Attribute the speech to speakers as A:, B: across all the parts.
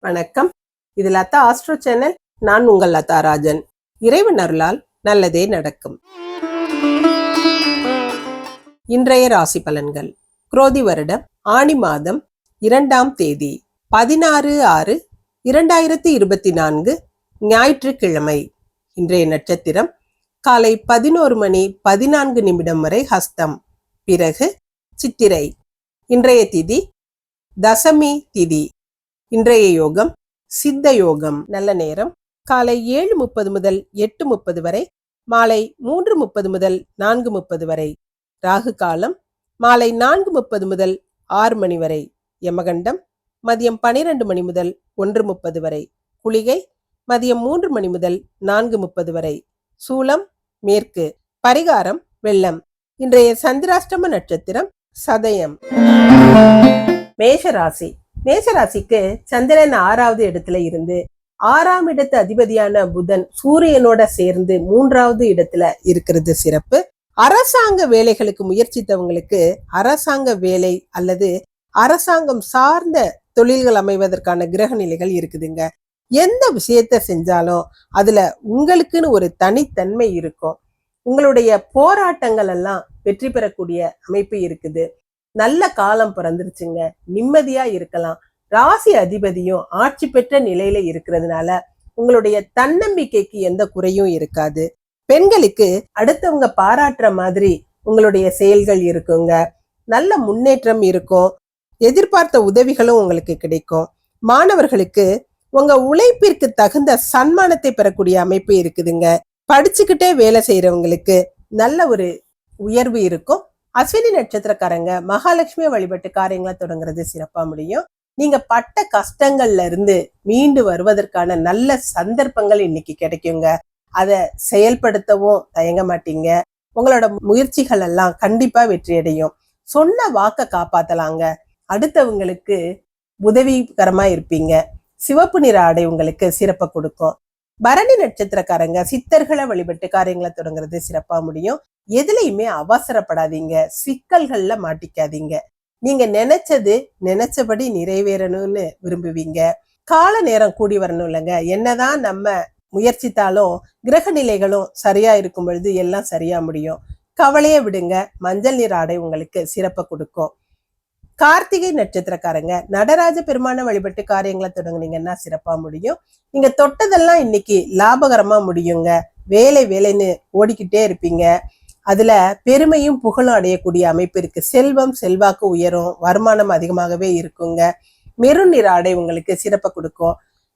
A: வணக்கம். இது Latha astro channel. நான் உங்கள் லதா ராஜன். இறைவன் அருளால் நல்லதே நடக்கும். இன்றைய ராசி பலன்கள். குரோதி வருடம் ஆணி மாதம் இரண்டாம் தேதி பதினாறு ஆறு இரண்டாயிரத்தி இருபத்தி நான்கு ஞாயிற்றுக்கிழமை. இன்றைய நட்சத்திரம் காலை பதினோரு மணி பதினான்கு நிமிடம் வரை ஹஸ்தம். பிறகு சித்திரை. இன்றைய திதி தசமி திதி. இன்றைய யோகம் சித்த யோகம். நல்ல நேரம். காலை ஏழு முப்பது முதல் எட்டு முப்பது வரை மாலை மூன்று முப்பது முதல் நான்கு முப்பது வரை ராகு காலம் மாலை நான்கு முப்பது முதல் ஆறு மணி வரை யமகண்டம் மதியம் பனிரெண்டு மணி முதல் ஒன்று முப்பது வரை குளிகை மதியம் மூன்று மணி முதல் நான்கு முப்பது வரை சூலம் மேற்கு பரிகாரம் வெள்ளம். இன்றைய சந்திராஷ்டம நட்சத்திரம் சதயம். மேஷராசி மேஷராசிக்கு சந்திரன் ஆறாவது இடத்துல இருந்து ஆறாம் இடத்து அதிபதியான புதன் சூரியனோட சேர்ந்து மூன்றாவது இடத்துல இருக்கிறது சிறப்பு. அரசாங்க வேலைகளுக்கு முயற்சித்தவங்களுக்கு அரசாங்க வேலை அல்லது அரசாங்கம் சார்ந்த தொழில்கள் அமைவதற்கான கிரக நிலைகள் இருக்குதுங்க. எந்த விஷயத்த செஞ்சாலும் அதுல உங்களுக்குன்னு ஒரு தனித்தன்மை இருக்கும். உங்களுடைய போராட்டங்கள் எல்லாம் வெற்றி பெறக்கூடிய அமைப்பு இருக்குது. நல்ல காலம் பிறந்துருச்சுங்க. நிம்மதியா இருக்கலாம். ராசி அதிபதியும் ஆட்சி பெற்ற நிலையில இருக்கிறதுனால உங்களுடைய தன்னம்பிக்கைக்கு எந்த குறையும் இருக்காது. பெண்களுக்கு அடுத்தவங்க பாராட்டுற மாதிரி உங்களுடைய செயல்கள் இருக்குங்க. நல்ல முன்னேற்றம் இருக்கும். எதிர்பார்த்த உதவிகளும் உங்களுக்கு கிடைக்கும். மாணவர்களுக்கு உங்க உழைப்பிற்கு தகுந்த சன்மானத்தை பெறக்கூடிய அமைப்பு இருக்குதுங்க. படிச்சுக்கிட்டே வேலை செய்யறவங்களுக்கு நல்ல ஒரு உயர்வு இருக்கும். அஸ்வினி நட்சத்திரக்காரங்க மகாலட்சுமியை வழிபட்டு காரியங்களை தொடங்குறது சிறப்பா முடியும். நீங்க பட்ட கஷ்டங்கள்ல இருந்து மீண்டு வருவதற்கான நல்ல சந்தர்ப்பங்கள் இன்னைக்கு கிடைக்குங்க. அதை செயல்படுத்தவும் தயங்க மாட்டீங்க. உங்களோட முயற்சிகள் எல்லாம் கண்டிப்பா வெற்றியடையும். சொன்ன வாக்க காப்பாத்தலாங்க. அடுத்தவங்களுக்கு உதவிகரமா இருப்பீங்க. சிவப்பு நிற ஆடை உங்களுக்கு சிறப்பை கொடுக்கும். பரணி நட்சத்திரக்காரங்க சித்தர்களை வழிபட்டு காரியங்களை தொடங்குறது சிறப்பா முடியும். எதுலையுமே அவசரப்படாதீங்க. சிக்கல்கள்ல மாட்டிக்காதீங்க. நீங்க நினைச்சது நினைச்சபடி நிறைவேறணும்னு விரும்புவீங்க. கால நேரம் கூடி வரணும் இல்லைங்க. என்னதான் நம்ம முயற்சித்தாலும் கிரக நிலைகளும் சரியா இருக்கும் பொழுது எல்லாம் சரியா முடியும். கவலையை விடுங்க. மஞ்சள் நீர் ஆடை உங்களுக்கு சிறப்பை கொடுக்கும். கார்த்திகை நட்சத்திரக்காரங்க. நடராஜ பெருமான வழிபட்டு காரியங்களை தொடங்குனீங்கன்னா சிறப்பா முடியும். நீங்க தொட்டதெல்லாம் இன்னைக்கு லாபகரமா முடியுங்க. வேலை வேலைன்னு ஓடிக்கிட்டே இருப்பீங்க. அதுல பெருமையும் புகழும் அடையக்கூடிய அமைப்பு இருக்கு. செல்வம் செல்வாக்கு உயரும் வருமானம் அதிகமாகவே இருக்குங்க. மெருன் நிற ஆடை உங்களுக்கு சிறப்பை கொடுக்கும்.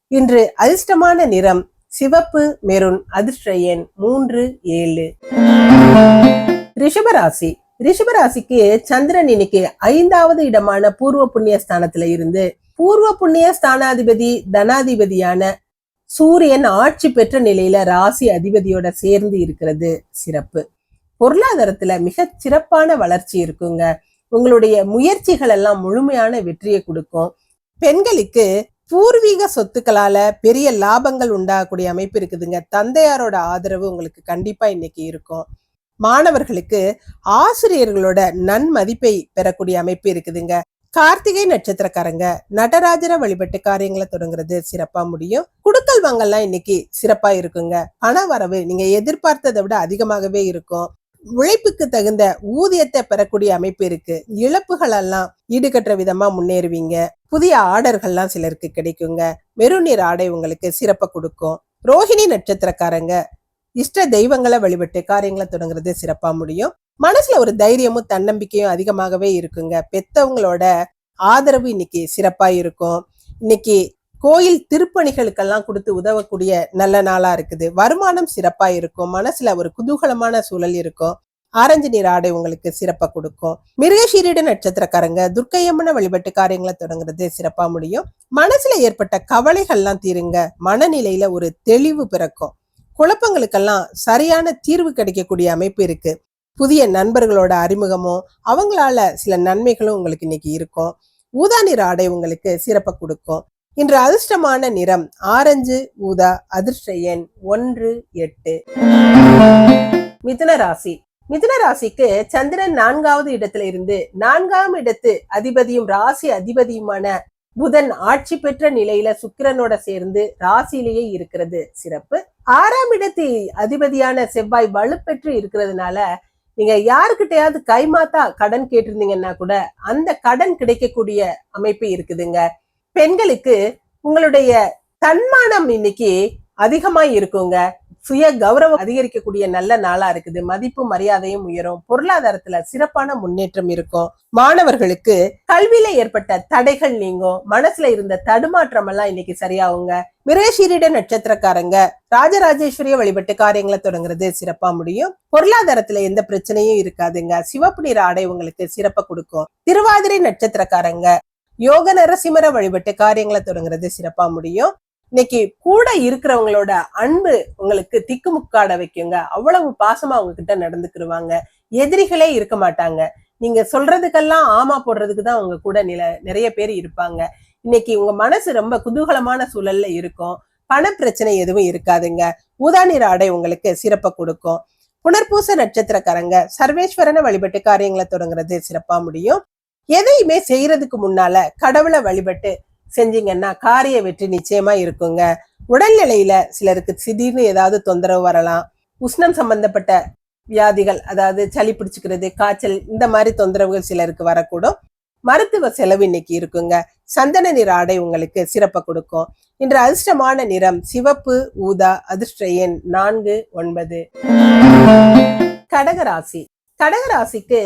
A: இன்று அதிர்ஷ்டமான நிறம் சிவப்பு மெருன் அதிர்ஷ்ட எண் மூன்று ஏழு. ரிஷபராசி ரிஷபராசிக்கு சந்திரன் இன்னைக்கு ஐந்தாவது இடமான பூர்வ புண்ணிய ஸ்தானத்துல இருந்து பூர்வ புண்ணிய ஸ்தானாதிபதி தனாதிபதியான சூரியன் ஆட்சி பெற்ற நிலையில ராசி அதிபதியோட சேர்ந்து இருக்கிறது சிறப்பு. பொருளாதாரத்துல மிக சிறப்பான வளர்ச்சி இருக்குங்க. உங்களுடைய முயற்சிகள் எல்லாம் முழுமையான வெற்றியை கொடுக்கும். பெண்களுக்கு பூர்வீக சொத்துக்களால பெரிய லாபங்கள் உண்டாகக்கூடிய அமைப்பு இருக்குதுங்க. தந்தையாரோட ஆதரவு உங்களுக்கு கண்டிப்பா இன்னைக்கு இருக்கும். மாணவர்களுக்கு ஆசிரியர்களோட நன்மதிப்பை பெறக்கூடிய அமைப்பு இருக்குதுங்க. கார்த்திகை நட்சத்திரக்காரங்க நடராஜர வழிபட்டு காரியங்களை தொடங்குறது சிறப்பா முடியும். குடுக்கல் வாங்கல்லாம் இன்னைக்கு சிறப்பா இருக்குங்க. பண வரவு நீங்க எதிர்பார்த்ததை விட அதிகமாகவே இருக்கும். உழைப்புக்கு தகுந்த ஊதியத்தை பெறக்கூடிய அமைப்பு இருக்கு. இழப்புகள் எல்லாம் ஈடுகட்டுற விதமா முன்னேறுவீங்க. புதிய ஆர்டர்கள்லாம் சிலருக்கு கிடைக்குங்க. மெருநீர் ஆடை உங்களுக்கு சிறப்பை கொடுக்கும். ரோஹிணி நட்சத்திரக்காரங்க இஷ்ட தெய்வங்களை வழிபட்டு காரியங்களை தொடங்குறது சிறப்பா முடியும். மனசுல ஒரு தைரியமும் தன்னம்பிக்கையும் அதிகமாகவே இருக்குங்க. பெத்தவங்களோட ஆதரவு இன்னைக்கு சிறப்பா இருக்கும். இன்னைக்கு கோயில் திருப்பணிகளுக்கெல்லாம் கொடுத்து உதவக்கூடிய நல்ல நாளா இருக்குது. வருமானம் சிறப்பா இருக்கும். மனசுல ஒரு குதூகலமான சூழல் இருக்கும். ஆரஞ்சு நீர் ஆடை உங்களுக்கு சிறப்பா கொடுக்கும். மிருகஷீரிட நட்சத்திரக்காரங்க துர்க்கையம்மனை வழிபட்டு காரியங்களை தொடங்குறது சிறப்பா முடியும். மனசுல ஏற்பட்ட கவலைகள்லாம் தீருங்க. மனநிலையில ஒரு தெளிவு பிறக்கும். குழப்பங்களுக்கெல்லாம் சரியான தீர்வு கிடைக்கக்கூடிய அமைப்பு இருக்கு. புதிய நண்பர்களோட அறிமுகமும் அவங்களால சில நன்மைகளும் உங்களுக்கு இன்னைக்கு இருக்கும். ஊதா நிற ஆடை உங்களுக்கு சிறப்பை கொடுக்கும். இன்று அதிர்ஷ்டமான நிறம் ஆரஞ்சு ஊதா அதிர்ஷ்ட எண் ஒன்று எட்டு. மிதுன ராசி. மிதுன ராசிக்கு சந்திரன் நான்காவது இடத்துல இருந்து நான்காம் இடத்து அதிபதியும் ராசி அதிபதியுமான புதன் ஆட்சி பெற்ற நிலையில சுக்கிரனோட சேர்ந்து ராசியிலேயே இருக்கிறது சிறப்பு. ஆறாம் இடத்து அதிபதியான செவ்வாய் வலுப்பெற்று இருக்கிறதுனால நீங்க யாருக்கிட்டையாவது கைமாத்தா கடன் கேட்டிருந்தீங்கன்னா கூட அந்த கடன் கிடைக்கக்கூடிய அமைப்பு இருக்குதுங்க. பெண்களுக்கு உங்களுடைய தன்மானம் இன்னைக்கு அதிகமா இருக்குங்க. சுய கௌரவம் அதிகரிக்கக்கூடிய நல்ல நாளா இருக்குது. மதிப்பு மரியாதையும் உயரும். பொருளாதாரத்துல சிறப்பான முன்னேற்றம் இருக்கும். மாணவர்களுக்கு கல்வியில ஏற்பட்ட தடைகள் நீங்கும். மனசுல இருந்த தடுமாற்றம் எல்லாம் இன்னைக்கு சரியாகுங்க. மிரேஷீரிட நட்சத்திரக்காரங்க ராஜராஜேஸ்வரிய வழிபட்டு காரியங்களை தொடங்குறது சிறப்பா முடியும். பொருளாதாரத்துல எந்த பிரச்சனையும் இருக்காதுங்க. சிவப்பு நிற ஆடை உங்களுக்கு சிறப்பை கொடுக்கும். திருவாதிரை நட்சத்திரக்காரங்க யோக நரசிம்மர வழிபட்டு காரியங்களை தொடங்குறது சிறப்பா முடியும். இன்னைக்கு கூட இருக்கிறவங்களோட அன்பு உங்களுக்கு திக்குமுக்காட வைக்குங்க. அவ்வளவு பாசமா அவங்க கிட்ட நடந்துக்கிருவாங்க. எதிரிகளே இருக்க மாட்டாங்க. நீங்க சொல்றதுக்கெல்லாம் ஆமா போடுறதுக்கு தான் உங்க கூட நில நிறைய பேர் இருப்பாங்க. இன்னைக்கு உங்க மனசு ரொம்ப குதூகலமான சூழல்ல இருக்கும். பண பிரச்சனை எதுவும் இருக்காதுங்க. ஊதா ஆடை உங்களுக்கு சிறப்பை கொடுக்கும். புனர்பூச நட்சத்திரக்காரங்க சர்வேஸ்வரனை வழிபட்டு காரியங்களை தொடங்குறது சிறப்பா முடியும். எதையுமே செய்யறதுக்கு முன்னால கடவுளை வழிபட்டு செஞ்சீங்கன்னா காரிய வெற்றி நிச்சயமா இருக்குங்க. உடல்நிலையில சிலருக்கு திடீர்னு ஏதாவது தொந்தரவு வரலாம். உஷ்ணம் சம்பந்தப்பட்ட வியாதிகள் அதாவது சளி பிடிச்சுக்கிறது காய்ச்சல் இந்த மாதிரி தொந்தரவுகள் சிலருக்கு வரக்கூடும். மருத்துவ செலவு இன்னைக்கு இருக்குங்க. சந்தன நிற ஆடை உங்களுக்கு சிறப்பை கொடுக்கும். இன்று அதிர்ஷ்டமான நிறம் சிவப்பு ஊதா அதிர்ஷ்ட எண் நான்கு ஒன்பது. கடகராசி. கடகராசிக்கு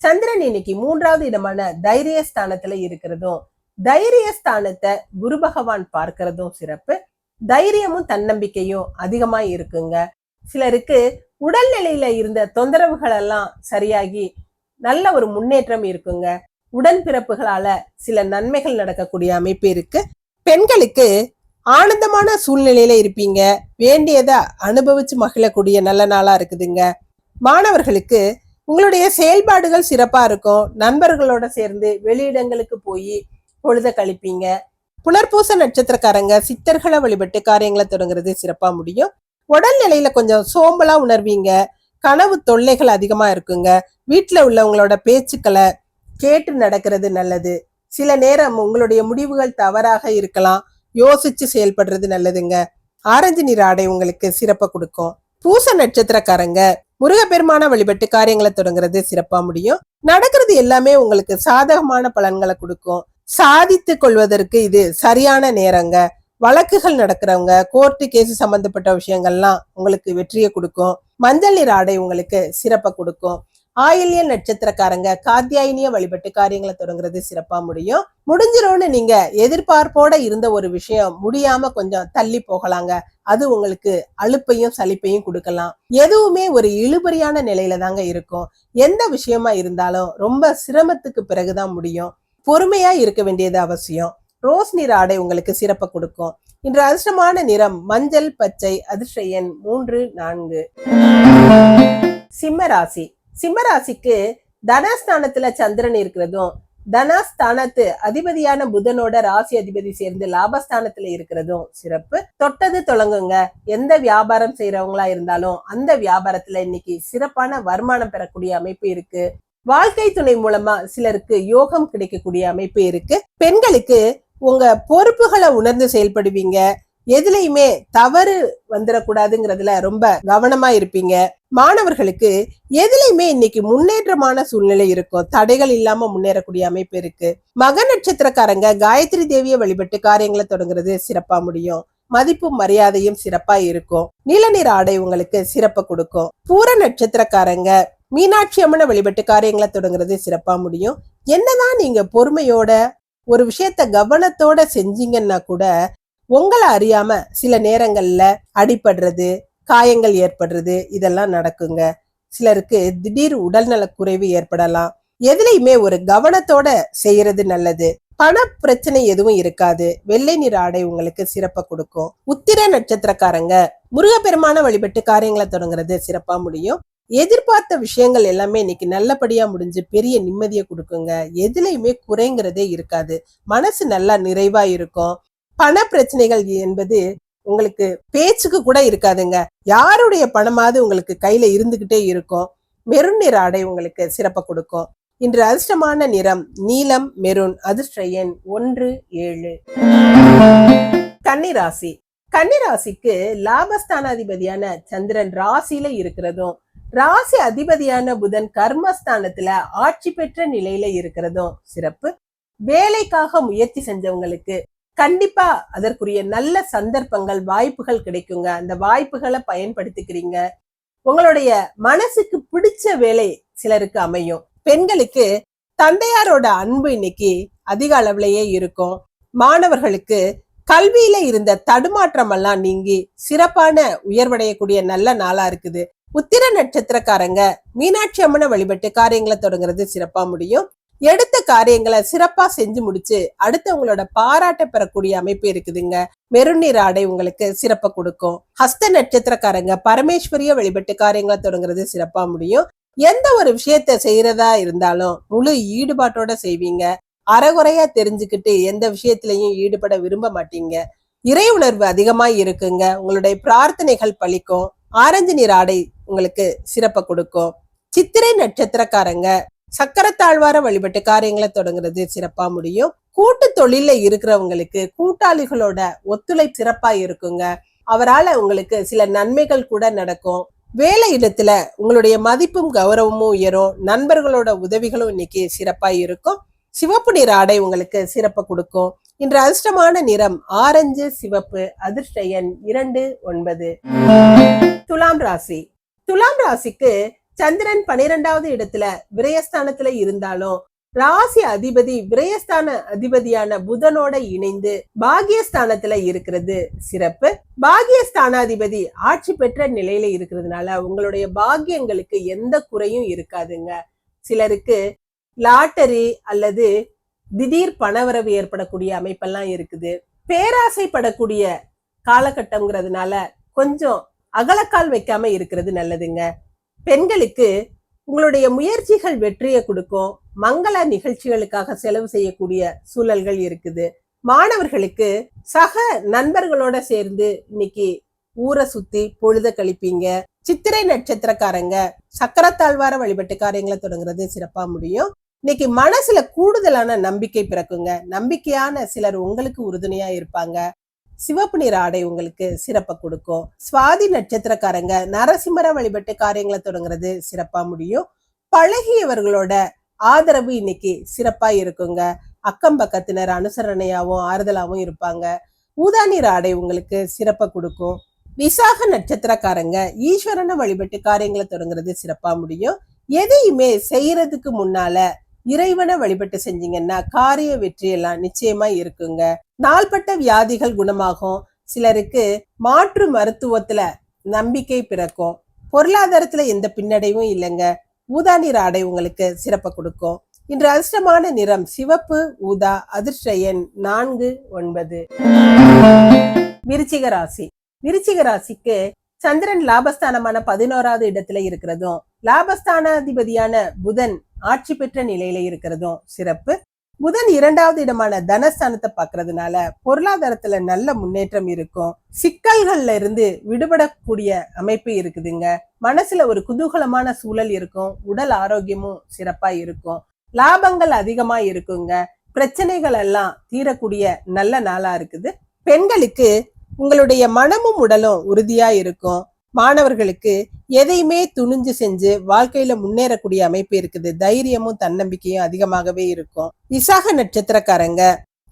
A: சந்திரன் இன்னைக்கு மூன்றாவது இடமான தைரிய ஸ்தானத்துல இருக்கிறதும் தைரிய ஸ்தானத்தை குரு பகவான் பார்க்கறதும் சிறப்பு. தைரியமும் தன்னம்பிக்கையும் அதிகமா இருக்குங்க. சிலருக்கு உடல்நிலையில இருந்த தொந்தரவுகள் எல்லாம் சரியாகி நல்ல ஒரு முன்னேற்றம் இருக்குங்க. உடன்பிறப்புகளால சில நன்மைகள் நடக்கக்கூடிய அமைப்பு இருக்கு. பெண்களுக்கு ஆனந்தமான சூழ்நிலையில இருப்பீங்க. வேண்டியதை அனுபவிச்சு மகிழக்கூடிய நல்ல நாளா இருக்குதுங்க. மாணவர்களுக்கு உங்களுடைய செயல்பாடுகள் சிறப்பா இருக்கும். நண்பர்களோட சேர்ந்து வெளியிடங்களுக்கு போய் பொழுத கழிப்பீங்க. புனர்பூச நட்சத்திரக்காரங்க சித்தர்களை வழிபட்டு காரியங்களை தொடங்குறது சிறப்பா முடியும். உடல்நிலையில கொஞ்சம் சோம்பலா உணர்வீங்க. கனவு தொல்லைகள் அதிகமா இருக்குங்க. வீட்டுல உள்ளவங்களோட பேச்சுக்களை கேட்டு நடக்கிறது நல்லது. சில நேரம் உங்களுடைய முடிவுகள் தவறாக இருக்கலாம். யோசிச்சு செயல்படுறது நல்லதுங்க. ஆரஞ்சு நிற ஆடை உங்களுக்கு சிறப்பை கொடுக்கும். பூச நட்சத்திரக்காரங்க முருகப்பெருமான வழிபட்டு காரியங்களை தொடங்குறது சிறப்பா முடியும். நடக்கிறது எல்லாமே உங்களுக்கு சாதகமான பலன்களை கொடுக்கும். சாதித்து கொள்வதற்கு இது சரியான நேரங்க. வழக்குகள் நடக்கிறவங்க கோர்ட்டு கேஸ் சம்பந்தப்பட்ட விஷயங்கள்லாம் உங்களுக்கு வெற்றியை கொடுக்கும். மஞ்சள் நிற ஆடை உங்களுக்கு சிறப்பை கொடுக்கும். ஆயில்ய நட்சத்திரக்காரங்க காத்தியாயினிய வழிபட்டு காரியங்களை தொடங்குறது சிறப்பா முடியும். முடிஞ்சிரும்னு நீங்க எதிர்பார்ப்போட இருந்த ஒரு விஷயம் முடியாம கொஞ்சம் தள்ளி போகலாங்க. அது உங்களுக்கு அலுப்பையும் சலிப்பையும் கொடுக்கலாம். எதுவுமே ஒரு இழுபறியான நிலையில தாங்க இருக்கும். எந்த விஷயமா இருந்தாலும் ரொம்ப சிரமத்துக்கு பிறகுதான் முடியும். பொறுமையா இருக்க வேண்டியது அவசியம். ரோஸ் நிற ஆடை உங்களுக்கு சிறப்பை கொடுக்கும். இன்று அதிர்ஷ்டமான நிறம் மஞ்சள் பச்சை அதிர்ஷ்ட எண் மூன்று நான்கு. சிம்மராசி சிம்மராசிக்கு தனஸ்தானத்துல சந்திரன் இருக்கிறதும் தனஸ்தானத்து அதிபதியான புதனோட ராசி அதிபதி சேர்ந்து லாபஸ்தானத்துல இருக்கிறதும் சிறப்பு. தொட்டது தொடங்குங்க. எந்த வியாபாரம் செய்யறவங்களா இருந்தாலும் அந்த வியாபாரத்துல இன்னைக்கு சிறப்பான வருமானம் பெறக்கூடிய அமைப்பு இருக்கு. வாழ்க்கை துணை மூலமா சிலருக்கு யோகம் கிடைக்கக்கூடிய அமைப்பு இருக்கு. பெண்களுக்கு உங்க பொறுப்புகளை உணர்ந்து செயல்படுவீங்க. எதுலையுமே தவறு வந்துடக்கூடாதுங்கிறதுல ரொம்ப கவனமா இருப்பீங்க. மாணவர்களுக்கு எதுலையுமே இன்னைக்கு முன்னேற்றமான சூழ்நிலை இருக்கும் தடைகள் இல்லாம முன்னேறக்கூடிய அமைப்பு இருக்கு. மக நட்சத்திரக்காரங்க காயத்ரி தேவியை வழிபட்டு காரியங்களை தொடங்குறது சிறப்பா முடியும். மதிப்பும் மரியாதையும் சிறப்பா இருக்கும். நீல நிற ஆடை உங்களுக்கு சிறப்பை கொடுக்கும். பூர நட்சத்திரக்காரங்க மீனாட்சி அம்மனை வழிபட்டு காரியங்களை தொடங்குறது சிறப்பாக முடியும். என்னதான் நீங்க பொறுமையோட ஒரு விஷயத்த கவனத்தோட செஞ்சீங்கன்னா கூட உங்களை அறியாம சில நேரங்கள்ல அடிபடுறது காயங்கள் ஏற்படுறது இதெல்லாம் நடக்குங்க. சிலருக்கு திடீர் உடல்நல குறைவு ஏற்படலாம். எதுலையுமே ஒரு கவனத்தோட செய்யறது நல்லது. பண பிரச்சனை எதுவும் இருக்காது. வெள்ளை நிற ஆடை உங்களுக்கு சிறப்பை கொடுக்கும். உத்திர நட்சத்திரக்காரங்க முருகப்பெருமான வழிபட்டு காரியங்களை தொடங்குறது சிறப்பா முடியும். எதிர்பார்த்த விஷயங்கள் எல்லாமே இன்னைக்கு நல்லபடியா முடிஞ்சு பெரிய நிம்மதியை கொடுக்குங்க. எதுலையுமே குறைங்கிறதே இருக்காது. மனசு நல்லா நிறைவா இருக்கும். பண பிரச்சனைகள் என்பது உங்களுக்கு பேச்சுக்கு கூட இருக்காதுங்க. யாருடைய பணமாவது உங்களுக்கு கையில இருந்துகிட்டே இருக்கும். மெருன் நிற ஆடை உங்களுக்கு சிறப்பை கொடுக்கும். இன்று அதிர்ஷ்டமான நிறம் நீலம் மெரூன் அதிர்ஷ்ட எண் ஒன்று ஏழு. கன்னிராசி. கன்னிராசிக்கு லாபஸ்தானாதிபதியான சந்திரன் ராசியில இருக்கிறதும் ராசி அதிபதியான புதன் கர்மஸ்தானத்துல ஆட்சி பெற்ற நிலையில இருக்கிறதும் சிறப்பு. வேலைக்காக முயற்சி செஞ்சவங்களுக்கு கண்டிப்பா அதற்குரிய நல்ல சந்தர்ப்பங்கள் வாய்ப்புகள் கிடைக்குங்க. அந்த வாய்ப்புகளை பயன்படுத்திக்கிறீங்க. உங்களுடைய மனசுக்கு பிடிச்ச வேலை சிலருக்கு அமையும். பெண்களுக்கு தந்தையாரோட அன்பு இன்னைக்கு அதிக அளவுலயே இருக்கும். மாணவர்களுக்கு கல்வியில இருந்த தடுமாற்றம் எல்லாம் நீங்கி சிறப்பான உயர்வடையக்கூடிய நல்ல நாளா இருக்குது. உத்திர நட்சத்திரக்காரங்க மீனாட்சி அம்மனை வழிபட்டு காரியங்களை தொடங்குறது சிறப்பா முடியும். எடுத்த காரியங்களை சிறப்பா செஞ்சு முடிச்சு அடுத்தவங்களோட பாராட்ட பெறக்கூடிய அமைப்பு இருக்குதுங்க. மெருநீர் ஆடை உங்களுக்கு சிறப்பை கொடுக்கும். ஹஸ்த நட்சத்திரக்காரங்க பரமேஸ்வரிய வழிபட்டு காரியங்களை தொடங்குறது சிறப்பா முடியும். எந்த ஒரு விஷயத்த செய்யறதா இருந்தாலும் முழு ஈடுபாட்டோட செய்வீங்க. அறகுறையா தெரிஞ்சுக்கிட்டு எந்த விஷயத்திலையும் ஈடுபட விரும்ப மாட்டீங்க. இறை உணர்வு அதிகமா இருக்குங்க. உங்களுடைய பிரார்த்தனைகள் பழிக்கும். ஆரஞ்சு நீர் ஆடை உங்களுக்கு சிறப்பை கொடுக்கும். சித்திரை நட்சத்திரக்காரங்க சக்கரத்தாழ்வார வழிபட்டு காரியங்களை தொடங்குறது சிறப்பா முடியும். கூட்டு தொழில இருக்கிறவங்களுக்கு கூட்டாளிகளோட ஒத்துழைப்பு சிறப்பா இருக்குங்க. அவரால உங்களுக்கு சில நன்மைகள் கூட நடக்கும். வேலை இடத்துல உங்களுடைய மதிப்பும் கௌரவமும் உயரும். நண்பர்களோட உதவிகளும் இன்னைக்கு சிறப்பா இருக்கும். சிவப்பு நிற ஆடை உங்களுக்கு சிறப்பை கொடுக்கும். இன்று அதிர்ஷ்டமான நிறம் ஆரஞ்சு சிவப்பு அதிர்ஷ்ட எண் இரண்டு ஒன்பது. துலாம் ராசி. துலாம் ராசிக்கு சந்திரன் பனிரெண்டாவது இடத்துல விரயஸ்தானத்துல இருந்தாலும் ராசி அதிபதி விரயஸ்தான அதிபதியான புதனோட இணைந்து பாகியஸ்தானத்துல இருக்கிறது சிறப்பு. பாகியஸ்தானாதிபதி ஆட்சி பெற்ற நிலையில இருக்கிறதுனால உங்களுடைய பாக்கியங்களுக்கு எந்த குறையும் இருக்காதுங்க. சிலருக்கு லாட்டரி அல்லது திடீர் பணவரவு ஏற்படக்கூடிய அமைப்பெல்லாம் இருக்குது. பேராசைப்படக்கூடிய காலகட்டம்ங்கிறதுனால கொஞ்சம் அகலக்கால் வைக்காம இருக்கிறது நல்லதுங்க. பெண்களுக்கு உங்களுடைய முயற்சிகள் வெற்றியை கொடுக்கும். மங்கள நிகழ்ச்சிகளுக்காக செலவு செய்யக்கூடிய சூழல்கள் இருக்குது. மாணவர்களுக்கு சக நண்பர்களோட சேர்ந்து இன்னைக்கு ஊரை சுத்தி பொழுத கழிப்பீங்க. சித்திரை நட்சத்திரக்காரங்க சக்கரத்தாழ்வார வழிபட்டுக்காரங்களை தொடங்குறது சிறப்பா முடியும். இன்னைக்கு மனசுல கூடுதலான நம்பிக்கை பிறக்குங்க. நம்பிக்கையான சிலர் உங்களுக்கு உறுதுணையா இருப்பாங்க. சிவப்பு நிற ஆடை உங்களுக்கு சிறப்பை கொடுக்கும். சுவாதி நட்சத்திரக்காரங்க நரசிம்மர வழிபட்டு காரியங்களை தொடங்குறது சிறப்பா முடியும். பழகியவர்களோட ஆதரவு இன்னைக்கு சிறப்பா இருக்குங்க. அக்கம் பக்கத்தினர் அனுசரணையாவும் ஆறுதலாவும் இருப்பாங்க. ஊதா நிற ஆடை உங்களுக்கு சிறப்பை கொடுக்கும். விசாக நட்சத்திரக்காரங்க ஈஸ்வரனை வழிபட்டு காரியங்களை தொடங்குறது சிறப்பா முடியும். எதையுமே செய்யறதுக்கு முன்னால இறைவனை வழிபட்டு செஞ்சீங்கன்னா காரிய வெற்றி எல்லாம் நிச்சயமா இருக்குங்க. நாள்பட்ட வியாதிகள் குணமாகும். சிலருக்கு மாற்று மருத்துவத்துல நம்பிக்கை பிறக்கும். பொருளாதாரத்துல எந்த பின்னடைவும் இல்லைங்க. ஊதா நிற ஆடை உங்களுக்கு சிறப்பை கொடுக்கும். இன்று அதிர்ஷ்டமான நிறம் சிவப்பு ஊதா அதிர்ஷ்ட எண் நான்கு ஒன்பது. விருச்சிக ராசி. விருச்சிக ராசிக்கு சந்திரன் லாபஸ்தானமான பதினோராவது இடத்துல இருக்கிறதும் லாபஸ்தானாதிபதியான புதன் ஆட்சி பெற்ற நிலையில இருக்கிறதும் சிறப்பு. புதன் இரண்டாவது இடமான தனஸ்தானத்தை பாக்குறதுனால பொருளாதாரத்துல நல்ல முன்னேற்றம் இருக்கும். சிக்கல்கள்ல இருந்து விடுபடக்கூடிய அமைப்பு இருக்குதுங்க. மனசுல ஒரு குதூகலமான சூழல் இருக்கும். உடல் ஆரோக்கியமும் சிறப்பா இருக்கும். லாபங்கள் அதிகமா இருக்குங்க. பிரச்சனைகள் எல்லாம் தீரக்கூடிய நல்ல நாளா இருக்குது. பெண்களுக்கு உங்களுடைய மனமும் உடலும் உறுதியா இருக்கும். மாணவர்களுக்கு எதையுமே துணிஞ்சு செஞ்சு வாழ்க்கையில முன்னேறக்கூடிய அமைப்பு இருக்குது. தைரியமும் தன்னம்பிக்கையும் அதிகமாகவே இருக்கும். விசாக நட்சத்திரக்காரங்க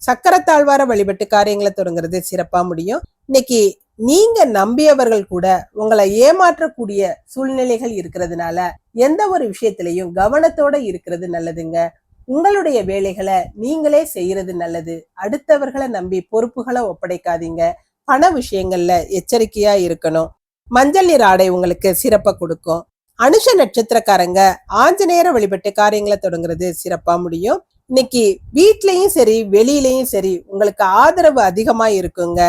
A: சக்கரத்தாழ்வார வழிபட்டு காரியங்களை தொடங்குறது சிறப்பா முடியும். இன்னைக்கு நீங்க நம்பியவர்கள் கூட உங்களை ஏமாற்றக்கூடிய சூழ்நிலைகள் இருக்கிறதுனால எந்த ஒரு விஷயத்திலையும் கவனத்தோட இருக்கிறது நல்லதுங்க. உங்களுடைய வேலைகளை நீங்களே செய்யறது நல்லது. அடுத்தவர்களை நம்பி பொறுப்புகளை ஒப்படைக்காதீங்க. பண விஷயங்கள்ல எச்சரிக்கையா இருக்கணும். மஞ்சள் நீர் ஆடை உங்களுக்கு சிறப்பை கொடுக்கும். அனுஷ நட்சத்திரக்காரங்க ஆஞ்சநேயர வழிபட்டு காரியங்களை தொடங்குறது சிறப்பா முடியும். இன்னைக்கு வீட்லயும் சரி வெளியிலயும் சரி உங்களுக்கு ஆதரவு அதிகமா இருக்குங்க.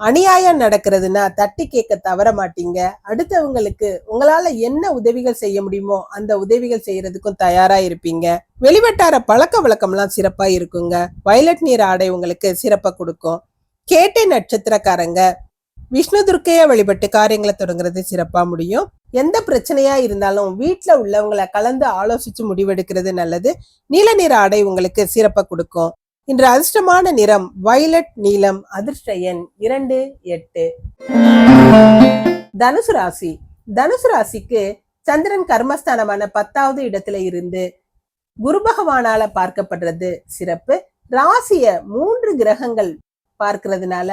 A: அநியாயம் நடக்கிறதுனா தட்டி கேட்க தவற மாட்டீங்க. அடுத்தவங்களுக்கு உங்களால என்ன உதவிகள் செய்ய முடியுமோ அந்த உதவிகள் செய்யறதுக்கும் தயாரா இருப்பீங்க. வெளிவட்டார பழக்க வழக்கம்லாம் சிறப்பா இருக்குங்க. வயலட் நீர் ஆடை உங்களுக்கு சிறப்பா கொடுக்கும். கேட்டை நட்சத்திரக்காரங்க விஷ்ணு துர்க்கையை வழிபட்டு காரியங்களை தொடங்குறது சிறப்பா முடியும். எந்த பிரச்சனையா இருந்தாலும் வீட்டில் உள்ளவங்களை கலந்து ஆலோசிச்சு முடிவெடுக்கிறது நல்லது. நீல நிற ஆடை உங்களுக்கு சிறப்பை கொடுக்கும். இன்று அதிர்ஷ்டமான நிறம் வயலட் நீலம் அதிர்ஷ்ட எண் இரண்டு எட்டு. தனுசு ராசி. தனுசு ராசிக்கு சந்திரன் கர்மஸ்தானமான பத்தாவது இடத்துல இருந்து குரு பகவானால பார்க்கப்படுறது சிறப்பு. ராசிய மூன்று கிரகங்கள் பார்க்கிறதுனால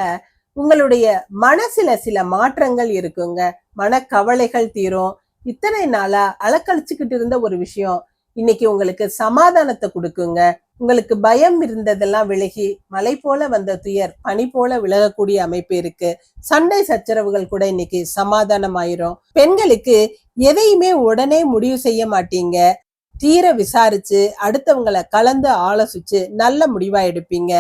A: உங்களுடைய மனசுல சில மாற்றங்கள் இருக்குங்க. மனக்கவலைகள் தீரும். இத்தனை நாளா அலக்கழிச்சுக்கிட்டு இருந்த ஒரு விஷயம் இன்னைக்கு உங்களுக்கு சமாதானத்தை கொடுக்குங்க. உங்களுக்கு பயம் இருந்ததெல்லாம் விலகி மலை போல வந்த துயர் பனி போல விலகக்கூடிய அமைப்பு இருக்கு. சண்டை சச்சரவுகள் கூட இன்னைக்கு சமாதானம் ஆயிரும் பெண்களுக்கு எதையுமே உடனே முடிவு செய்ய மாட்டீங்க. தீர விசாரிச்சு அடுத்தவங்களை கலந்து ஆலோசிச்சு நல்ல முடிவா எடுப்பீங்க.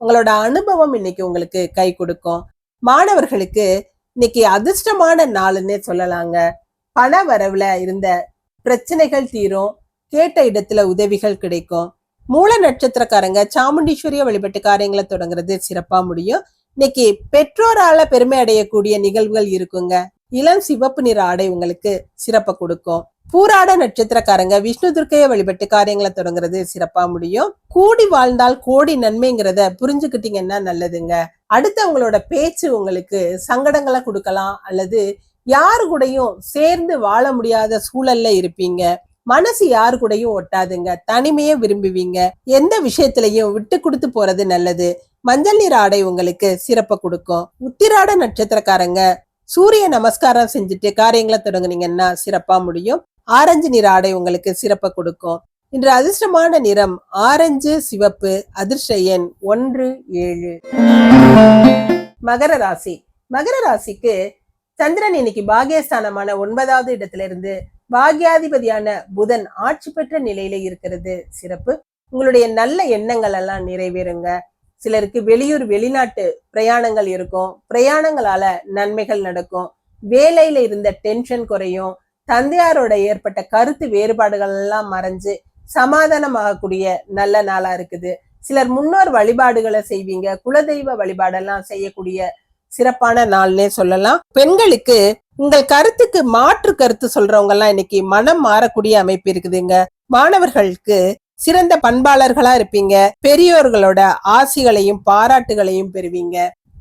A: உங்களோட அனுபவம் இன்னைக்கு உங்களுக்கு கை கொடுக்கும். மாணவர்களுக்கு இன்னைக்கு அதிர்ஷ்டமான நாளுன்னே சொல்லலாங்க. பண வரவுல இருந்த பிரச்சனைகள் தீரும். கேட்ட இடத்துல உதவிகள் கிடைக்கும். மூல நட்சத்திரக்காரங்க சாமுண்டீஸ்வரிய வழிபட்டு காரியங்களை தொடங்குறது சிறப்பா முடியும். இன்னைக்கு பெற்றோரால பெருமை அடையக்கூடிய நிகழ்வுகள் இருக்குங்க. இளம் சிவப்பு நிற ஆடை உங்களுக்கு சிறப்பை கொடுக்கும். பூராட நட்சத்திரக்காரங்க விஷ்ணு துர்க்கைய வழிபட்டு காரியங்களை தொடங்குறது சிறப்பா முடியும். கூடி வாழ்ந்தால் கோடி நன்மைங்கிறத புரிஞ்சுக்கிட்டீங்கன்னா நல்லதுங்க. அடுத்தவங்களோட பேச்சு உங்களுக்கு சங்கடங்களை கொடுக்கலாம். அல்லது யாரு கூடயும் சேர்ந்து வாழ முடியாத சூழல்ல இருப்பீங்க. மனசு யாரு கூடயும் ஒட்டாதுங்க. தனிமையை விரும்புவீங்க. எந்த விஷயத்திலையும் விட்டு கொடுத்து போறது நல்லது. மஞ்சள் நீர் ஆடை உங்களுக்கு சிறப்பை கொடுக்கும். உத்திராட நட்சத்திரக்காரங்க சூரிய நமஸ்காரம் செஞ்சுட்டு காரியங்களை தொடங்குனீங்கன்னா சிறப்பா முடியும். ஆரஞ்சு நிற ஆடை உங்களுக்கு சிறப்பை கொடுக்கும். இன்று அதிர்ஷ்டமான நிறம் ஆரஞ்சு சிவப்பு அதிர்ஷ்ட எண் ஒன்று ஏழு. மகர ராசி. மகர ராசிக்கு சந்திரன் இன்னைக்கு பாகியஸ்தானமான ஒன்பதாவது இடத்துல இருந்து பாகியாதிபதியான புதன் ஆட்சி பெற்ற நிலையில இருக்கிறது. சிறப்பு. உங்களுடைய நல்ல எண்ணங்கள் எல்லாம் நிறைவேறுங்க. சிலருக்கு வெளியூர் வெளிநாட்டு பிரயாணங்கள் இருக்கும். பிரயாணங்களால நன்மைகள் நடக்கும். வேலையில இருந்த டென்ஷன் குறையும். தந்தையாரோட ஏற்பட்ட கருத்து வேறுபாடுகள் எல்லாம் மறைஞ்சு சமாதானமாகக்கூடிய நல்ல நாளா இருக்குது. சிலர் முன்னோர் வழிபாடுகளை செய்வீங்க குலதெய்வ வழிபாடெல்லாம் செய்யக்கூடிய சிறப்பான நாள்னே சொல்லலாம். பெண்களுக்கு உங்கள் கருத்துக்கு மாற்று கருத்து சொல்றவங்க எல்லாம் இன்னைக்கு மனம் மாறக்கூடிய அமைப்பு இருக்குதுங்க. மாணவர்களுக்கு சிறந்த பண்பாளர்களா இருப்பீங்க. பெரியோர்களோட ஆசிகளையும் பாராட்டுகளையும் பெறுவீங்க.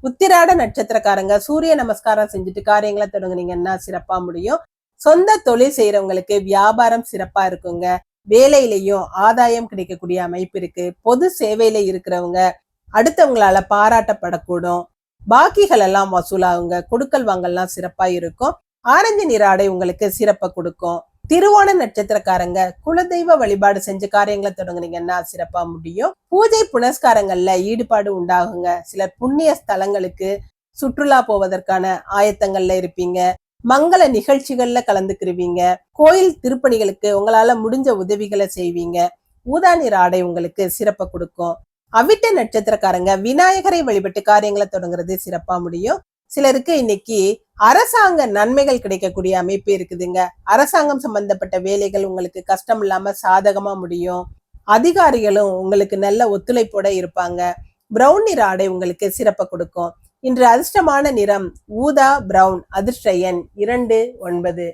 A: உத்திராட நட்சத்திரக்காரங்க சூரிய நமஸ்காரம் செஞ்சுட்டு காரியங்களை தொடங்குனீங்கன்னா சிறப்பா முடியும். சொந்த தொழில் செய்யறவங்களுக்கு வியாபாரம் சிறப்பா இருக்குங்க. வேலையிலையும் ஆதாயம் கிடைக்கக்கூடிய அமைப்பு இருக்கு. பொது சேவையில இருக்கிறவங்க அடுத்தவங்களால பாராட்டப்படக்கூடும். பாக்கிகள் எல்லாம் வசூலாகுங்க. கொடுக்கல் வாங்கல்லாம் சிறப்பா இருக்கும். ஆரஞ்சு நிற ஆடை உங்களுக்கு சிறப்பை கொடுக்கும். திருவோண நட்சத்திரக்காரங்க குலதெய்வ வழிபாடு செஞ்சு காரியங்களை தொடங்குனீங்கன்னா சிறப்பா முடியும். பூஜை புனஸ்காரங்கள்ல ஈடுபாடு உண்டாகுங்க. சிலர் புண்ணிய ஸ்தலங்களுக்கு சுற்றுலா போவதற்கான ஆயத்தங்கள்ல இருப்பீங்க. மங்கள நிகழ்ச்சிகள்ல கலந்துக்கிருவீங்க. கோயில் திருப்பணிகளுக்கு உங்களால முடிஞ்ச உதவிகளை செய்வீங்க. ஊதா ஆடை உங்களுக்கு சிறப்பை கொடுக்கும். அவிட்ட நட்சத்திரக்காரங்க விநாயகரை வழிபட்டு காரியங்களை தொடங்குறது சிறப்பா முடியும். சிலருக்கு இன்னைக்கு அரசாங்க நன்மைகள் கிடைக்கக்கூடிய அமைப்பு இருக்குதுங்க. அரசாங்கம் சம்பந்தப்பட்ட வேலைகள் உங்களுக்கு கஷ்டம் இல்லாம சாதகமா முடியும். அதிகாரிகளும் உங்களுக்கு நல்ல ஒத்துழைப்போட இருப்பாங்க. பிரவுன் நிற ஆடை உங்களுக்கு சிறப்பை கொடுக்கும். இன்று அதிர்ஷ்டமான நிறம் ஊதா பிரவுன் அதிர்ஷ்ட எண் இரண்டு ஒன்பது.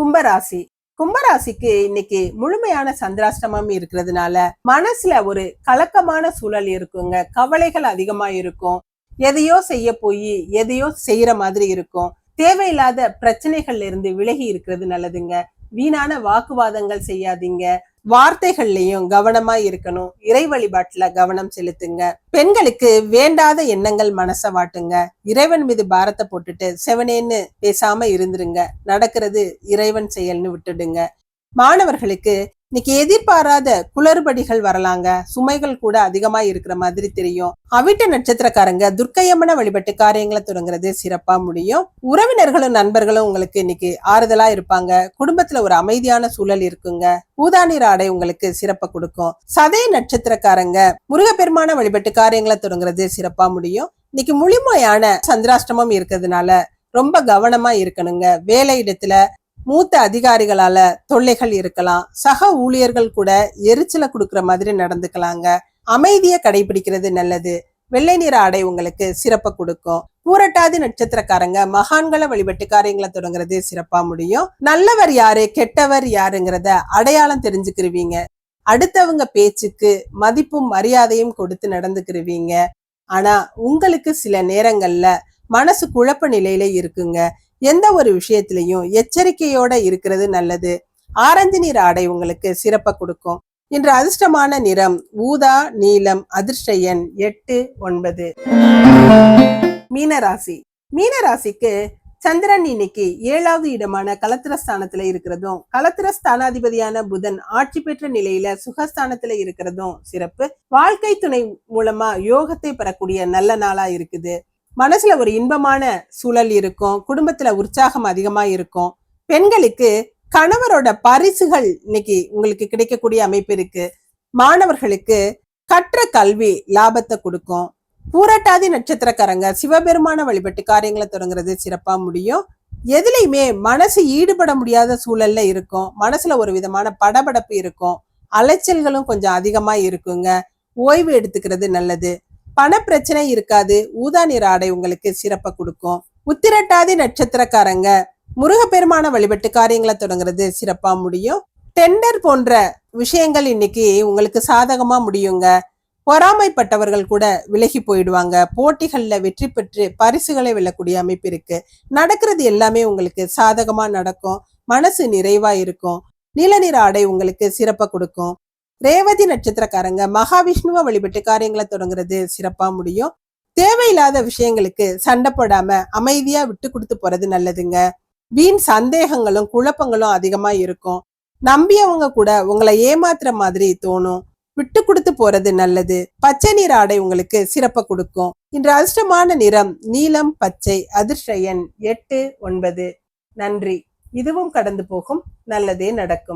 A: கும்பராசி. கும்பராசிக்கு இன்னைக்கு முழுமையான சந்திராஷ்டமம் இருக்கிறதுனால மனசுல ஒரு கலக்கமான சூழல் இருக்குங்க. கவலைகள் அதிகமா இருக்கும். எதையோ செய்ய போய் எதையோ செய்யற மாதிரி இருக்கும். தேவையில்லாத பிரச்சனைகள்ல இருந்து விலகி இருக்கிறது நல்லதுங்க. வீணான வாக்குவாதங்கள் செய்யாதீங்க. வார்த்தைகள்லயும் கவனமா இருக்கணும். இறை வழிபாட்டுல கவனம் செலுத்துங்க. பெண்களுக்கு வேண்டாத எண்ணங்கள் மனச வாட்டுங்க. இறைவன் மீது பாரத்தை போட்டுட்டு செவனேன்னு பேசாம இருந்துருங்க. நடக்கிறது இறைவன் செயல்னு விட்டுடுங்க. மாணவர்களுக்கு இன்னைக்கு எதிர்பாராத குளறுபடிகள் வரலாங்க. சுமைகள் கூட அதிகமா இருக்கிற மாதிரி தெரியும். அவிட்ட நட்சத்திரக்காரங்க துர்க்கையம்மன வழிபட்டு காரியங்களை தொடங்குறது சிறப்பா முடியும். உறவினர்களும் நண்பர்களும் உங்களுக்கு இன்னைக்கு ஆறுதலா இருப்பாங்க. குடும்பத்துல ஒரு அமைதியான சூழல் இருக்குங்க. ஊதாநீர் ஆடை உங்களுக்கு சிறப்பை கொடுக்கும். சதய நட்சத்திரக்காரங்க முருகப்பெருமான வழிபட்டு காரியங்களை தொடங்குறது சிறப்பா முடியும். இன்னைக்கு முழுமையான சந்திராஷ்டமம் இருக்கிறதுனால ரொம்ப கவனமா இருக்கணுங்க. வேலை இடத்துல மூத்த அதிகாரிகளால தொல்லைகள் இருக்கலாம். சக ஊழியர்கள் கூட எரிச்சலை கொடுக்கிற மாதிரி நடந்துக்கலாங்க. அமைதியை கடைபிடிக்கிறது நல்லது. வெள்ளை நிற ஆடை உங்களுக்கு சிறப்பை கொடுக்கும். பூரட்டாதி நட்சத்திரக்காரங்க மகான்களை வழிபட்டு காரியங்களை தொடங்குறது சிறப்பா முடியும். நல்லவர் யாரு கெட்டவர் யாருங்கிறத அடையாளம் தெரிஞ்சுக்கிருவீங்க. அடுத்தவங்க பேச்சுக்கு மதிப்பும் மரியாதையும் கொடுத்து நடந்துக்கிருவீங்க. ஆனா உங்களுக்கு சில நேரங்கள்ல மனசு குழப்ப நிலையில இருக்குங்க. எந்த ஒரு விஷயத்திலையும் எச்சரிக்கையோட இருக்கிறது நல்லது. ஆரஞ்சு நிற ஆடை உங்களுக்கு சிறப்பை கொடுக்கும். இன்று அதிர்ஷ்டமான நிறம் ஊதா நீலம் அதிர்ஷ்ட எண் எட்டு ஒன்பது. மீனராசி. மீனராசிக்கு சந்திரன் இன்னைக்கு ஏழாவது இடமான கலத்திரஸ்தானத்துல இருக்கிறதும் கலத்திரஸ்தானாதிபதியான புதன் ஆட்சி பெற்ற நிலையில சுகஸ்தானத்துல இருக்கிறதும் சிறப்பு. வாழ்க்கை துணை மூலமா யோகத்தை பெறக்கூடிய நல்ல நாளா இருக்குது. மனசுல ஒரு இன்பமான சூழல் இருக்கும் குடும்பத்துல உற்சாகம் அதிகமா இருக்கும். பெண்களுக்கு கணவரோட பரிசுகள் இன்னைக்கு உங்களுக்கு கிடைக்கக்கூடிய அமைப்பு இருக்கு. மாணவர்களுக்கு கற்ற கல்வி லாபத்தை கொடுக்கும். பூரட்டாதி நட்சத்திரக்காரங்க சிவபெருமான வழிபட்டு காரியங்களை தொடங்குறது சிறப்பா முடியும். எதுலையுமே மனசு ஈடுபட முடியாத சூழல்ல இருக்கும். மனசுல ஒரு விதமான படபடப்பு இருக்கும். அலைச்சல்களும் கொஞ்சம் அதிகமா இருக்குங்க. ஓய்வு எடுத்துக்கிறது நல்லது. பண பிரச்சனை இருக்காது. ஊதா நிற ஆடை உங்களுக்கு சிறப்பை கொடுக்கும். உத்திரட்டாதி நட்சத்திரக்காரங்க முருகப்பெருமான வழிபட்டு காரியங்களை தொடங்குறது சிறப்பா முடியும். டெண்டர் போன்ற விஷயங்கள் இன்னைக்கு உங்களுக்கு சாதகமா முடியுங்க. பொறாமைப்பட்டவர்கள் கூட விலகி போயிடுவாங்க. போட்டிகளில் வெற்றி பெற்று பரிசுகளை வெல்லக்கூடிய அமைப்பு இருக்கு. நடக்கிறது எல்லாமே உங்களுக்கு சாதகமா நடக்கும். மனசு நிறைவா இருக்கும். நீலநிற ஆடை உங்களுக்கு சிறப்பை கொடுக்கும். ரேவதி நட்சத்திரக்காரங்க மகாவிஷ்ணுவை வழிபட்டு காரியங்களை தொடங்குறது சிறப்பா முடியும். தேவையில்லாத விஷயங்களுக்கு சண்டை போடாம அமைதியா விட்டு கொடுத்து போறது நல்லதுங்க. வீண் சந்தேகங்களும் குழப்பங்களும் அதிகமா இருக்கும். நம்பியவங்க கூட உங்களை ஏமாத்துற மாதிரி தோணும். விட்டு கொடுத்து போறது நல்லது. பச்சை நிற ஆடை உங்களுக்கு சிறப்பை கொடுக்கும். இன்று அதிர்ஷ்டமான நிறம் நீலம் பச்சை அதிர்ஷ்ட எண் எட்டு ஒன்பது. நன்றி. இதுவும் கடந்து போகும். நல்லதே நடக்கும்.